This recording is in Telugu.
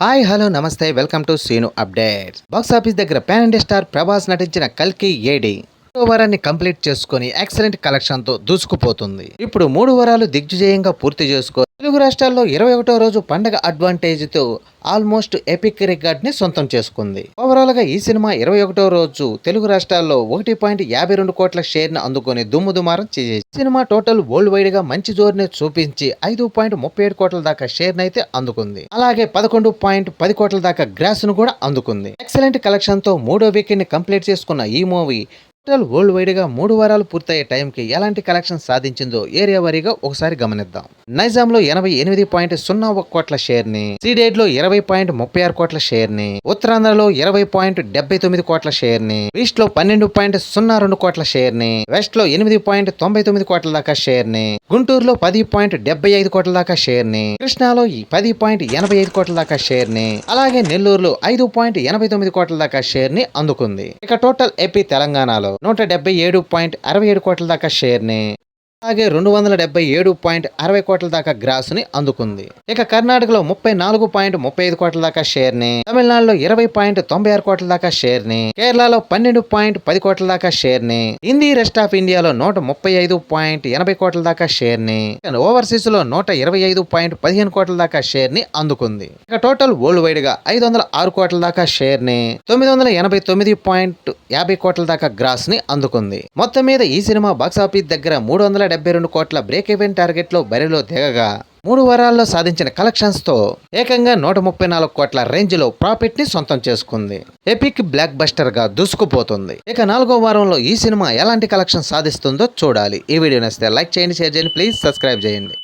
హాయ్ హలో నమస్తే welcome to Seenu updates. Box office దగ్గర పాన్ ఇండియా స్టార్ ప్రభాస్ నటించిన కల్కి ఏడి మూడో వారాన్ని కంప్లీట్ చేసుకొని ఎక్సలెంట్ కలెక్షన్తో దూసుకుపోతుంది. ఇప్పుడు మూడు వారాలు దిగ్విజయంగా పూర్తి చేసుకో తెలుగు రాష్ట్రాల్లో ఇరవై ఒకటో రోజు పండగ అడ్వాంటేజ్తో ఆల్మోస్ట్ ఎపిక్ రికార్డ్ని సొంతం చేసుకుంది. ఓవరాల్గా ఈ సినిమా ఇరవై ఒకటో రోజు తెలుగు రాష్ట్రాల్లో ఒకటి పాయింట్ యాభై రెండు కోట్ల షేర్ని అందుకొని దుమ్ము దుమారం చేసేసి సినిమా టోటల్ వరల్డ్ వైడ్గా మంచి జోరుని చూపించి ఐదు పాయింట్ ముప్పై ఏడు కోట్ల దాకా షేర్ అయితే అందుకుంది. అలాగే పదకొండు పాయింట్ పది కోట్ల దాకా గ్రాస్ను కూడా అందుకుంది. ఎక్సలెంట్ కలెక్షన్తో మూడో వీకెండ్ని కంప్లీట్ చేసుకున్న ఈ మూవీ టోటల్ వరల్డ్ వైడ్గా మూడు వారాలు పూర్తయ్యే టైంకి ఎలాంటి కలెక్షన్ సాధించిందో ఏరియా వారీగా ఒకసారి గమనిద్దాం. నైజాం లో ఎనభై ఎనిమిది పాయింట్ సున్నా ఒక కోట్ల షేర్ని సీడెడ్లో ఇరవై పాయింట్ ముప్పై ఆరు కోట్ల షేర్ని ఉత్తరాంధ్రలో ఇరవై పాయింట్ డెబ్బై తొమ్మిది కోట్ల షేర్ని ఈస్ట్లో పన్నెండు పాయింట్ సున్నా రెండు కోట్ల షేర్ని వెస్ట్లో ఎనిమిది పాయింట్ తొంభై తొమ్మిది కోట్ల దాకా షేర్ని గుంటూరులో పది పాయింట్ డెబ్బై ఐదు కోట్ల దాకా షేర్ని కృష్ణాలో ఈ పది పాయింట్ ఎనభై ఐదు కోట్ల దాకా షేర్ని అలాగే నెల్లూరులో ఐదు పాయింట్ ఎనభై తొమ్మిది కోట్ల దాకా షేర్ని అందుకుంది. ఇక టోటల్ ఏపీ తెలంగాణలో నూట డెబ్బై ఏడు పాయింట్ అరవై ఏడు కోట్ల దాకా షేర్ని. అలాగే రెండు వందల డెబ్బై ఏడు పాయింట్ అరవై కోట్ల దాకా గ్రాస్ని అందుకుంది. ఇక కర్ణాటకలో ముప్పై నాలుగు పాయింట్ ముప్పై ఐదు కోట్ల దాకా షేర్ని తమిళనాడులో ఇరవై పాయింట్ తొంభై ఆరు కోట్ల దాకా షేర్ని కేరళలో పన్నెండు పాయింట్ పది కోట్ల దాకా షేర్ని హిందీ రెస్ట్ ఆఫ్ ఇండియాలో నూట ముప్పై ఐదు పాయింట్ ఎనభై కోట్ల దాకా షేర్ని ఓవర్సీస్లో నూట ఇరవై ఐదు పాయింట్ పదిహేను కోట్ల దాకా షేర్ని అందుకుంది. ఇక టోటల్ వరల్డ్ వైడ్గా ఐదు వందల ఆరు కోట్ల దాకా షేర్ని తొమ్మిది వందల ఎనభై తొమ్మిది పాయింట్ యాభై కోట్ల దాకా గ్రాస్ని అందుకుంది. మొత్తం మీద ఈ సినిమా బాక్సాఫీస్ దగ్గర మూడు వందల డెబ్బై రెండు కోట్ల బ్రేక్ ఈవెన్ టార్గెట్లో బరిలో దిగగా మూడు వారాల్లో సాధించిన కలెక్షన్స్తో ఏకంగా నూట ముప్పై నాలుగు కోట్ల రేంజ్లో ప్రాఫిట్ని సొంతం చేసుకుంది. ఎపిక్ బ్లాక్ బస్టర్గా దూసుకుపోతుంది. ఇక నాలుగో వారంలో ఈ సినిమా ఎలాంటి కలెక్షన్ సాధిస్తుందో చూడాలి. ఈ వీడియో నచ్చితే లైక్ చేయండి షేర్ చేయండి ప్లీజ్ సబ్స్క్రైబ్ చేయండి.